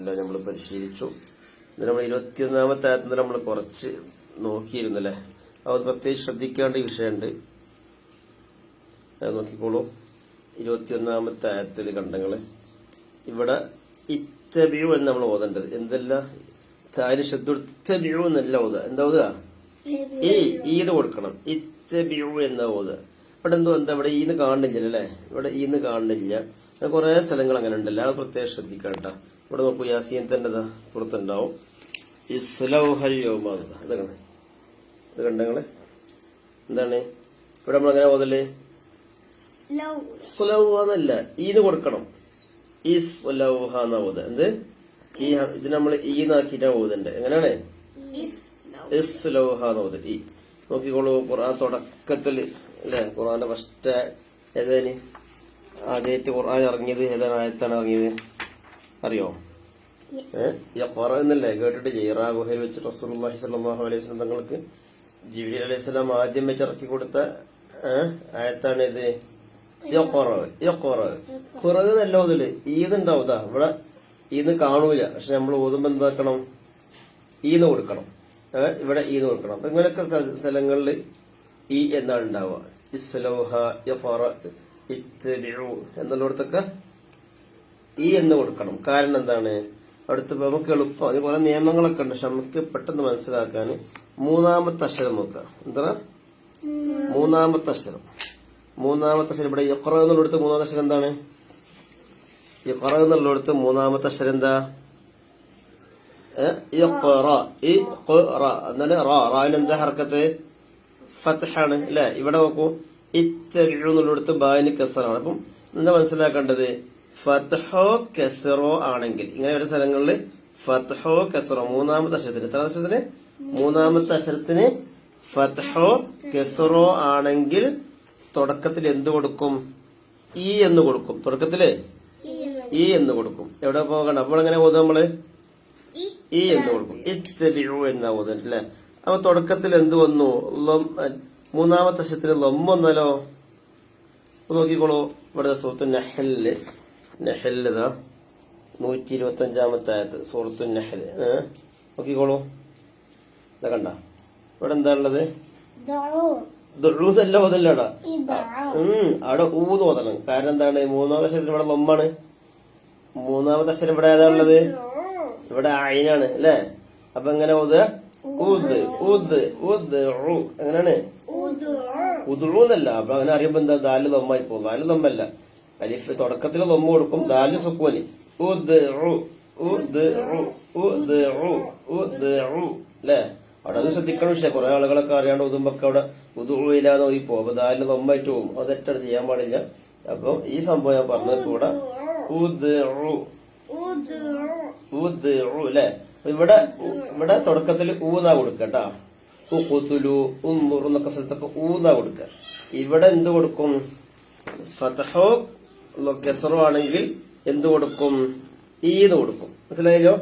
അലഹമില്ല നമ്മൾ പരിശീലിച്ചു. ഇത് നമ്മൾ ഇരുപത്തിയൊന്നാമത്തെ ആയത്തിൽ നമ്മൾ കുറച്ച് നോക്കിയിരുന്നു അല്ലേ അത് പ്രത്യേകിച്ച് ശ്രദ്ധിക്കേണ്ട വിഷയമുണ്ട്. നോക്കിക്കോളൂ. ഇരുപത്തിയൊന്നാമത്തെ ആയത്തിൽ കണ്ടങ്ങൾ. ഇവിടെ ഇത്തബിയു എന്ന് നമ്മൾ ഓതേണ്ടത്. എന്തല്ല? താരി ശബ്ദം എന്നല്ല ഓത. എന്താ ഓതുക ഈ ഈന് കൊടുക്കണം. ഇത്തബിയു എന്ന ഓത. ഇവിടെ എന്തോ എന്താ? ഇവിടെ ഈന്ന് കാണുന്നില്ല അല്ലേ ഇവിടെ ഈന്ന് കാണുന്നില്ല. കുറെ സ്ഥലങ്ങൾ അങ്ങനെ ഉണ്ടല്ലോ? അത് പ്രത്യേകം ശ്രദ്ധിക്കണ്ട ഇവിടെ നോക്കൂ തന്നെ പുറത്തുണ്ടാവും. ഇസ്ലൗഹല്യോമാണ് അത് കണേ അത് കണ്ടങ്ങളെ എന്താണ്? ഇവിടെ നമ്മൾ അങ്ങനെ ഓതല്ലേ സുലൗഹന്നല്ല ഈന് കൊടുക്കണം. ഇസ്ലൗഹന്ന പോകുന്നത്? എന്ത്? ഈ ഇത് നമ്മൾ ഈന്നാക്കിയിട്ടാണ് പോകുന്നുണ്ട് എങ്ങനെയാണ്? ഇസ്ലൗഹ എന്ന് ഓത് ഈ. നോക്കിക്കോളൂ ഖുർആൻ തുടക്കത്തിൽ അല്ലെ? ഖുർആന്റെ ഫസ്റ്റ് ഏതാണ്? ആദ്യമായിട്ട് ഖുർആൻ ഇറങ്ങിയത് ഏതാണ്? ആയത്താണ് ഇറങ്ങിയത്? അറിയോ? ഏഹ് എന്നല്ലേ? കേട്ടിട്ട് ജയ്റാ ഗുഹയിൽ വെച്ച് റസൂലുള്ളാഹി സാഹു അലൈഹി വസല്ലം തങ്ങൾക്ക് ജിബിലി അലൈഹി സ്വലാം ആദ്യം വെച്ച് ഇറക്കി കൊടുത്ത ആയത്താണ് ഇത്. കുറവ് നല്ല ഓതിൽ. ഈദ് ഉണ്ടാവുതാ ഇവിടെ ഈദ് കാണൂല. പക്ഷെ നമ്മൾ ഓതുമ്പോ എന്താക്കണം ഈന്ന് കൊടുക്കണം. ഇവിടെ ഈന്ന് കൊടുക്കണം. അപ്പൊ ഇങ്ങനെയൊക്കെ സ്ഥലങ്ങളിൽ ഈ എന്നാണ് ഉണ്ടാവുക. ഇസ്ലോഹ യഖറ ഈ എന്ന് കൊടുക്കണം. കാരണം എന്താണ്? അടുത്ത് നമുക്ക് എളുപ്പം. അതുപോലെ നിയമങ്ങളൊക്കെ ഉണ്ട്. പക്ഷെ നമുക്ക് പെട്ടെന്ന് മനസ്സിലാക്കാൻ മൂന്നാമത്തെ അക്ഷരം നോക്കുക. എന്താ? മൂന്നാമത്തെ അക്ഷരം. മൂന്നാമത്തെ അക്ഷരം ഇവിടെ ഇഖറ എന്നുള്ളിടത്ത് മൂന്നാമത്തെ അക്ഷരം എന്താണ്? ഇഖറ എന്നുള്ളിടത്ത് മൂന്നാമത്തെ അക്ഷരം എന്താ? റാവിന് എന്താ ഹർക്കത്ത്? ഫത്ഹാണ്. അല്ലെ? ഇവിടെ നോക്കൂ. ഇത്തബിഉ എന്നുള്ളിടത്ത് ബായിന് കസറാണ്. അപ്പം എന്താ മനസ്സിലാക്കേണ്ടത്? ഫത്ഹോ കെസറോ ആണെങ്കിൽ. ഇങ്ങനെ ഒരു സ്ഥലങ്ങളിൽ ഫത്ഹോ കെസറോ മൂന്നാമത്തെ അക്ഷരത്തിന്. എത്ര അക്ഷരത്തിന്? മൂന്നാമത്തെ അക്ഷരത്തിന് ഫത്ഹോ കെസറോ ആണെങ്കിൽ തുടക്കത്തിൽ എന്ത് കൊടുക്കും? ഈ എന്ന് കൊടുക്കും. തുടക്കത്തിൽ ഈ എന്ന് കൊടുക്കും. എവിടെ പോകണം? അപ്പോൾ എങ്ങനെ ഓതും നമ്മൾ? ഈ. എന്ന് കൊടുക്കും. ഇത്തിരി എന്നാ ഓതുന്നത് അല്ലെ? അപ്പൊ തുടക്കത്തിൽ എന്ത് വന്നു? മൂന്നാമത്തെ അക്ഷരത്തിന് ലൊമ്മ വന്നല്ലോ അപ്പൊ നോക്കിക്കോളൂ. ഇവിടെ സൂറത്ത് നഹലിൽ നഹലിതാ നൂറ്റി ഇരുപത്തി അഞ്ചാമത്തെ ആയത്ത് സൂറത്തു നഹൽ. നോക്കിക്കോളൂ. ഇതാ കണ്ട. ഇവിടെ എന്താ ഉള്ളത്? ദുഴൂതല്ല ഓതല്ലടാ. അവിടെ ഊത് ഓതണം. കാരണം എന്താണ്? മൂന്നാമത്തെ അക്ഷരത്തിന് ഇവിടെ ലൊമ്മാണ്. മൂന്നാമത്തെ അക്ഷരം ഇവിടെ ഏതാ ഉള്ളത്? ഇവിടെ അയിനാണ് അല്ലേ? അപ്പൊ എങ്ങനെ ഓതുക ഊദ്. ഊദ് ഊദ് എങ്ങനെയാണ്? ഉദുഴൂന്നല്ല അപ്പൊ അങ്ങനെ അറിയുമ്പോ എന്താ? ദാൽ ലൊമ്മായി പോകും ദാൽ ലൊമ്മല്ല. അലിഫ് തുടക്കത്തിൽ ലൊമ്മ കൊടുക്കും. ദാലു സുക്കൂന്. അല്ലേ അവിടെ അത് ശ്രദ്ധിക്കണം. പക്ഷേ കുറെ ആളുകളൊക്കെ അറിയാണ്ട് ഉതുമ്പൊക്കെ അവിടെ ഉതുവില്ലാതെ ഓയി പോകും അപ്പൊ ദാൽ ലൊമ്മായിട്ട് പോകും. അത് തെറ്റാണ് ചെയ്യാൻ പാടില്ല. അപ്പൊ ഈ സംഭവം ഞാൻ പറഞ്ഞത് കൂടെ. ഇവിടെ ഇവിടെ തുടക്കത്തിൽ ഊന്നാ കൊടുക്കട്ടാ ഉഖുതുലു ഉൻദുർ എന്നൊക്കെ സ്ഥലത്തൊക്കെ ഊന്നാ കൊടുക്ക ഇവിടെ എന്ത് കൊടുക്കും? ഫതഹോ കെസറോ ആണെങ്കിൽ എന്ത് കൊടുക്കും? ഈന്ന് കൊടുക്കും. മനസ്സിലായല്ലോ?